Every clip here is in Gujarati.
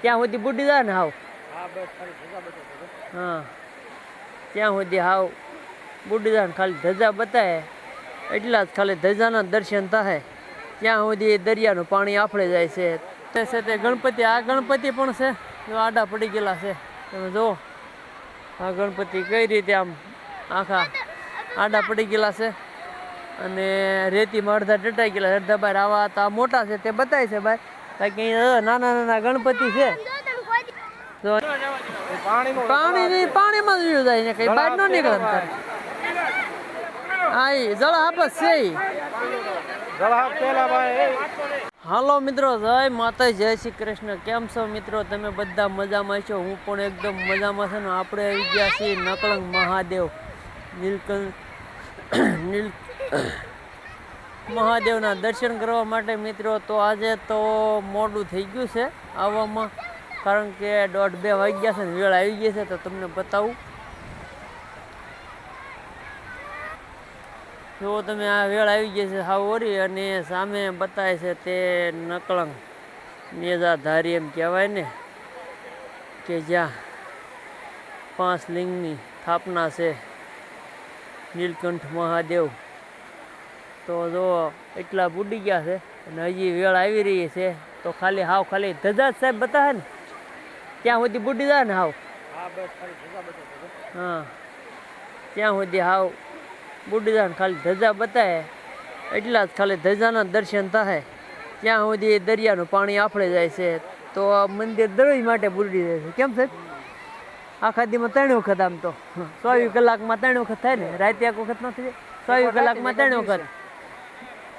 ત્યાં સુધી બુડી જાય ને હાવ. હા ત્યાં સુધી હાવ બુડી જાય ને ખાલી ધજા બતાવે. એટલા જ ખાલી ધજાના દર્શન થાય. ત્યાં સુધી દરિયાનું પાણી આફળે જાય છે. તે છે તે ગણપતિ આ ગણપતિ પણ છે. જો આડા પડી ગયેલા છે. તમે જુઓ. આ ગણપતિ કઈ રીતે આમ આખા આડા પડી ગયેલા છે. અને રેતીમાં અડધા ટટાઈ ગયેલા અડધા બહાર આવા તો આ મોટા છે. તે બતાય છે ભાઈ. નાના નાના ગણપતિ છે. પાણીમાં પાણી નહીં પાણીમાં જ જાય ને કઈ બહાર ન નીકળે. હા જળ આપસ છે હાલો મિત્રો જય માતા જય શ્રી કૃષ્ણ. કેમ છો મિત્રો? તમે બધા મજામાં છો? હું પણ એકદમ મજામાં છું ને આપણે આવી ગયા છીએ નકળંગ મહાદેવ. નીલકંઠ નીલ મહાદેવના દર્શન કરવા માટે મિત્રો, તો આજે તો મોડું થઈ ગયું છે આવવામાં. કારણ કે દોઢ બે વાગ્યા છે ને, વેળ આવી ગઈ છે, તો તમને બતાવું. જો તમે આ વેળ આવી ગઈ છે હાવ ઓરી અને સામે બતાવે છે તે નકળંગ નેજાધારી એમ કહેવાય ને, કે જ્યાં પાંચ લિંગની સ્થાપના છે નીલકંઠ મહાદેવ. તો જો એટલા બુડી ગયા છે અને હજી વેળ આવી રહી છે તો ખાલી હાવ ખાલી ધજા સાહેબ બતાવે ને. ત્યાં સુધી બુડી જાય ને હાવ? હા ત્યાં સુધી હાવ બુડી જાય ને ખાલી ધજા બતાવે. એટલા જ ખાલી ધજાના દર્શન થાય. ત્યાં સુધી દરિયાનું પાણી આફળે જાય છે તો આ મંદિર દરરોજ માટે બુડી જાય છે. કેમ સાહેબ? આખા દીમાં ત્રણ વખત આમ તો. ચોવીસ કલાકમાં ત્રણ વખત થાય ને. રાતે એક વખત ન થઈ જાય ચોવીસ કલાકમાં ત્રણ વખત.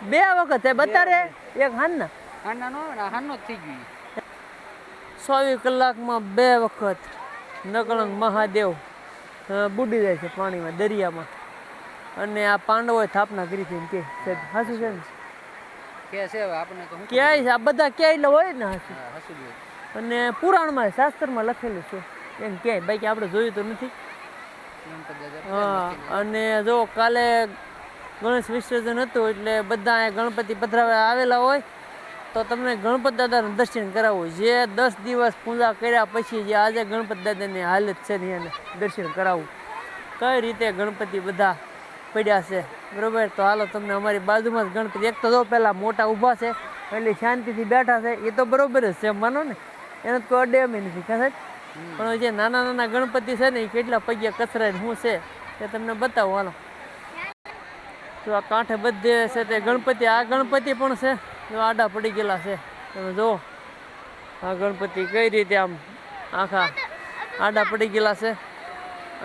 બે વખત સાહેબ અત્યારે એક હાનના? હાના નો હાનો થઈ ગયું ચોવીસ કલાકમાં બે વખત નકળંગ મહાદેવ બુડી જાય છે પાણીમાં દરિયામાં. અને આ પાંડવોએ સ્થાપના કરી છે કે સાહેબ હાસુ છે ને કે છે આપણને તો ક્યાંય છે? આ બધા ક્યાંય એટલે હોય ને હાસું. હસું અને પુરાણમાં શાસ્ત્રમાં લખેલું છે. એમ ક્યાંય? બાકી આપણે જોયું તો નથી. અને જો કાલે ગણેશ વિસર્જન હતું એટલે બધા અહીંયા ગણપતિ પધરાવા આવેલા હોય તો તમને ગણપત દાદાનું દર્શન કરાવવું. જે દસ દિવસ પૂજા કર્યા પછી જે આજે ગણપત દાદાની હાલત છે ને એને દર્શન કરાવવું. કઈ રીતે ગણપતિ બધા પડ્યા છે? બરાબર? તો હાલો તમને અમારી બાજુમાં જ ગણપતિ. એક તો જો પહેલાં મોટા ઊભા છે એટલે શાંતિથી બેઠા છે. એ તો બરોબર જ છે માનો ને? એને તો કોઈ અડે એમ નથી ખબર પણ જે નાના નાના ગણપતિ છે ને એ કેટલા પગ્યા કચરા શું છે એ તમને બતાવો. હાલો. તો આ કાંઠે બધે છે તે ગણપતિ, આ ગણપતિ પણ છે. જો આડા પડી ગયેલા છે. તમે જુઓ. આ ગણપતિ કઈ રીતે આમ આખા આડા પડી ગયેલા છે.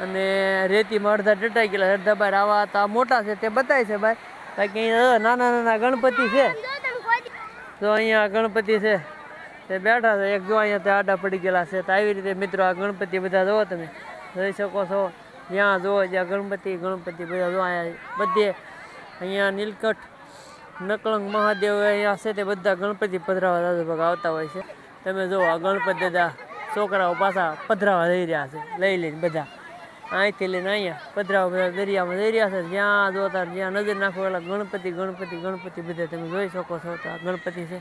અને રેતીમાં અડધા ડટાઈ ગયેલા અડધા બાર આવા તા મોટા છે. તે બતાય છે ભાઈ બાકી નાના નાના ગણપતિ છે. તો અહીંયા ગણપતિ છે. તે બેઠા છે. એક જો અહીંયા તે આડા પડી ગયેલા છે. તો આવી રીતે મિત્રો આ ગણપતિ બધા જુઓ તમે. જોઈ શકો છો. જ્યાં જુઓ જ્યાં ગણપતિ ગણપતિ બધા જો અહીંયા બધે અહીંયા નીલકંઠ નકળંગ મહાદેવ અહીંયા છે તે બધા ગણપતિ પધરાવા દાદા આવતા હોય છે. તમે જુઓ આ ગણપતિ દાદા છોકરાઓ પાછા પધરાવા જઈ રહ્યા છે, લઈ લઈને બધા. અહીંથી લઈને અહીંયા પધરાવા બધા દરિયામાં જઈ રહ્યા છે, જ્યાં જોતા જ્યાં નજર નાખો એટલે ગણપતિ ગણપતિ ગણપતિ બધા તમે જોઈ શકો છો તો આ ગણપતિ છે.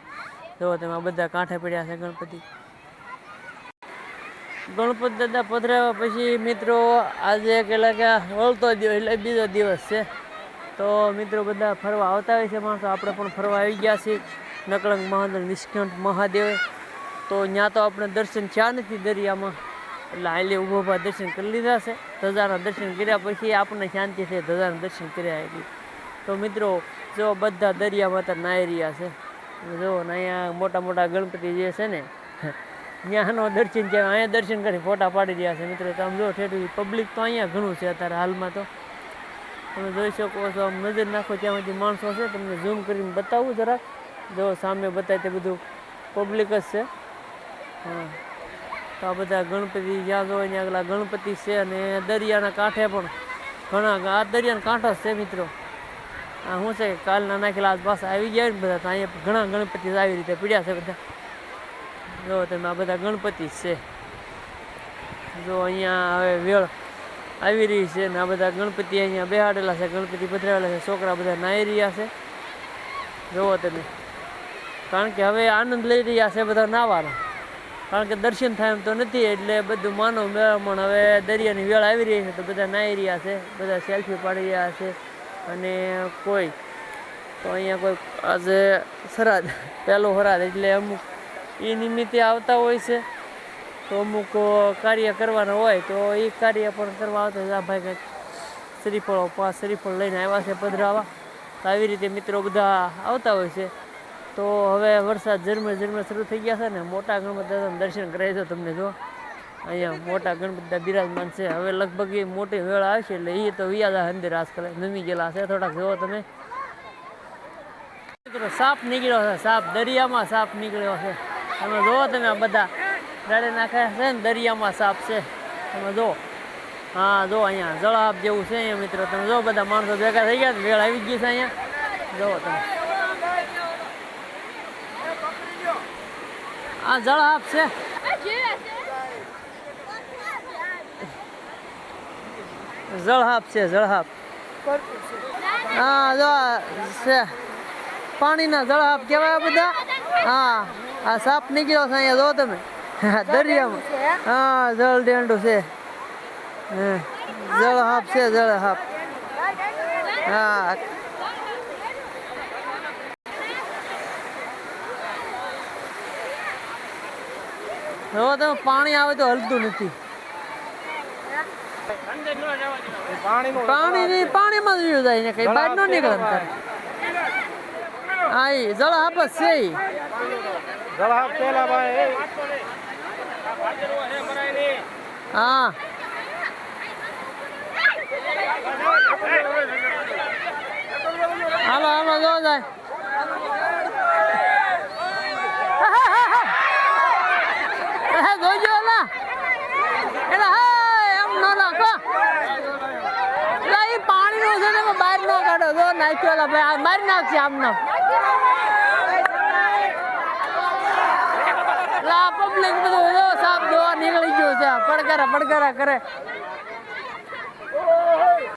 જુઓ તમે બધા કાંઠે પડ્યા છે ગણપતિ. ગણપતિ દાદા પધરાવ્યા પછી મિત્રો આજે કેટલા કે વળતો દિવસ એટલે બીજો દિવસ છે. તો મિત્રો બધા ફરવા આવતા હોય છે માણસો. આપણે પણ ફરવા આવી ગયા છીએ. નકળંગ મહાદેવ, નિષ્કંઠ મહાદેવ. તો ત્યાં તો આપણે દર્શન થયા નથી દરિયામાં. એટલે હાલે ઊભા ઊભા દર્શન કરી લીધા છે. ધજાના દર્શન કર્યા પછી આપણને શાંતિ છે. ધજાના દર્શન કર્યા એટલે. તો મિત્રો, જો બધા દરિયામાં તો નાહી રહ્યા છે. જો, ને અહીંયા મોટા મોટા ગણપતિ જે છે ને ત્યાંનો દર્શન છે અહીંયા દર્શન કરી ફોટા પાડી રહ્યા છે મિત્રો. તમે જો ઠેઠ પબ્લિક તો અહીંયા ઘણું છે અત્યારે હાલમાં તો. તમે જોઈ શકો છો, આમ નજર નાખો ત્યાં સુધી માણસો છે તમને ઝૂમ કરીને બતાવું જરાક જો સામે બતાય તે બધું પબ્લિક જ છે. હા. તો આ બધા ગણપતિ જ્યાં જો ત્યાં આગળ ગણપતિ છે અને દરિયાના કાંઠે પણ ઘણા આ દરિયાના કાંઠો છે મિત્રો. આ શું છે, કાલના નાખેલા પાછા આવી ગયા ને બધા અહીંયા ઘણા ગણપતિ આવી રીતે પીડ્યા છે બધા. જો તમે આ બધા ગણપતિ છે. જો અહીંયા હવે વેળ આવી રહી છે ને આ બધા ગણપતિ અહીંયા બેહાડેલા છે, ગણપતિ પધરાવેલા છે, છોકરા બધા નાહી રહ્યા છે. જુઓ તમે. કારણ કે હવે આનંદ લઈ રહ્યા છે બધા નાવાના કારણ કે દર્શન થાય એમ તો નથી, એટલે બધું માનવ મેળામણ હવે દરિયાની વેળ આવી રહી છે તો બધા નાહી રહ્યા છે, બધા સેલ્ફી પાડી રહ્યા છે અને કોઈ તો અહીંયા કોઈ આજે સરાદ પહેલો હરાદ એટલે અમુક એ નિમિત્તે આવતા હોય છે. તો અમુક કાર્ય કરવાના હોય તો એ કાર્ય પણ કરવા આવતા. આ ભાઈ કંઈક શ્રીફળો પાંચ શ્રીફળ લઈને આવ્યા છે પધરાવા. તો આવી રીતે મિત્રો બધા આવતા હોય છે. તો હવે વરસાદ ઝરમર ઝરમર શરૂ થઈ ગયા છે ને, મોટા ગણપત દર્શન કરાવી દો તમને જો. અહીંયા મોટા ગણપત બિરાજમાન છે. હવે લગભગ એ મોટી વેળ આવશે એટલે એ તો વિયાદા અંદર આજકાલ નમી ગયેલા છે થોડાક જોવો તમે. સાપ નીકળ્યો છે, સાપ. દરિયામાં સાપ નીકળ્યો છે. તમે જોવો તમે બધા. ગાડે નાખ્યા છે ને દરિયામાં સાપ છે. તમે જો હા જો અહીંયા જળાપ જેવું છે અહીંયા મિત્રો. તમે જો બધા માણસો ભેગા થઈ ગયા વેળ આવી ગઈ છે અહીંયા. જો તમે. આ જળાપ છે. જળહાપ છે જળહાપ હા જો આ છે. પાણીના જળહાપ કહેવાય આ બધા? હા આ સાપ નીકળ્યો છે અહીંયા જો તમે. હા, દરિયામાં હા જળ ડેંડું છે હા, જળહાપ છે જળહાપ હા જો તમે પાણી આવે તો હલતું નથી પાણીનું પાણી ની પાણીમાં જ વયું જાય ને કઈ બહાર ન નીકળે ને તારે. હા ઈ જળ હાપ જ છે ઈ. જવાબ પેલા ભાઈ હા. હાલો હાલો, જો જાય. જોજો ન એલા, ઈ પાણીનું છે ને બહાર ના કાઢો. જો, નાખ્યો ભાઈ મારી નાખશે આમ નામ લા પબ્લિક બધું સાપ જોવા નીકળી ગયું છે. પડકારા પડકારા કરે.